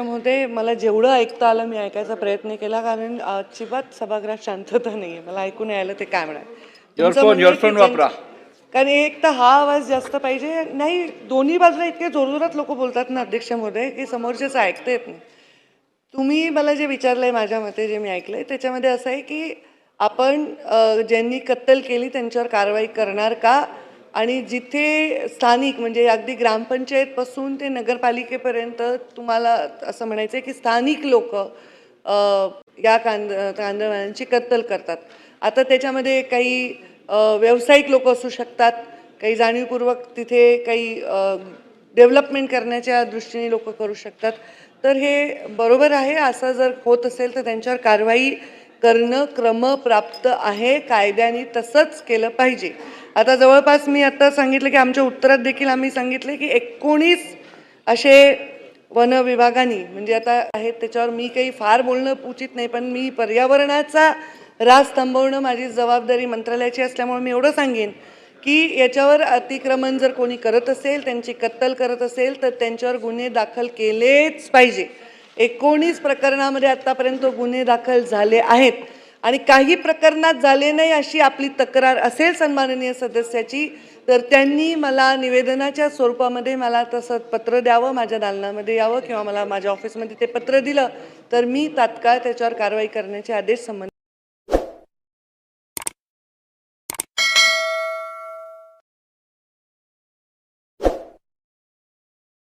महोदय मला जेवढं ऐकता आलं मी ऐकायचा प्रयत्न केला कारण अजिबात सभागृहात शांतता नाहीये. मला ऐकून यायला ते काय आहे ज्यां- वापरा. कारण एक तर हा आवाज जास्त पाहिजे. नाही दोन्ही बाजूला इतके जोरजोरात लोक बोलतात ना अध्यक्ष महोदय की समोरच्याचं ऐकता येत नाही. तुम्ही मला जे विचारलं आहे माझ्या मते जे मी ऐकलं आहे त्याच्यामध्ये असं आहे की आपण ज्यांनी कत्तल केली त्यांच्यावर कारवाई करणार का? आणि जिथे स्थानिक म्हणजे अगदी ग्रामपंचायतपासून ते नगरपालिकेपर्यंत तुम्हाला असं म्हणायचं आहे की स्थानिक लोक या कांद कांदळवाल्यांची कत्तल करतात. आता त्याच्यामध्ये काही व्यावसायिक लोक असू शकतात. काही जाणीवपूर्वक तिथे काही डेव्हलपमेंट करण्याच्या दृष्टीने लोक करू शकतात. तर हे बरोबर आहे. असं जर होत असेल तर त्यांच्यावर कारवाई करणं क्रमप्राप्त आहे. कायद्याने तसंच केलं पाहिजे. आता जवळपास मी आत्ता सांगितलं की आमच्या उत्तरात देखील आम्ही सांगितले की एकोणीस असे वन विभागाने म्हणजे आता आहेत त्याच्यावर मी काही फार बोलणं उचित नाही पण मी पर्यावरणाचा रास थांबवणं माझी जबाबदारी मंत्रालयाची असल्यामुळे मी एवढं सांगेन की याच्यावर अतिक्रमण जर कोणी करत असेल त्यांची कत्तल करत असेल तर त्यांच्यावर गुन्हे दाखल केलेच पाहिजे. एकोणीस प्रकरणामध्ये आत्तापर्यंत गुन्हे दाखल झाले आहेत. आणि काही प्रकरणात झाले नाही अशी आपली तक्रार असेल सन्माननीय सदस्याची तर त्यांनी मला निवेदनाच्या स्वरूपामध्ये मला तसं पत्र द्यावं माझ्या दालनामध्ये यावं किंवा मला माझ्या ऑफिसमध्ये ते पत्र दिलं तर मी तात्काळ त्याच्यावर कारवाई करण्याचे आदेश संबंध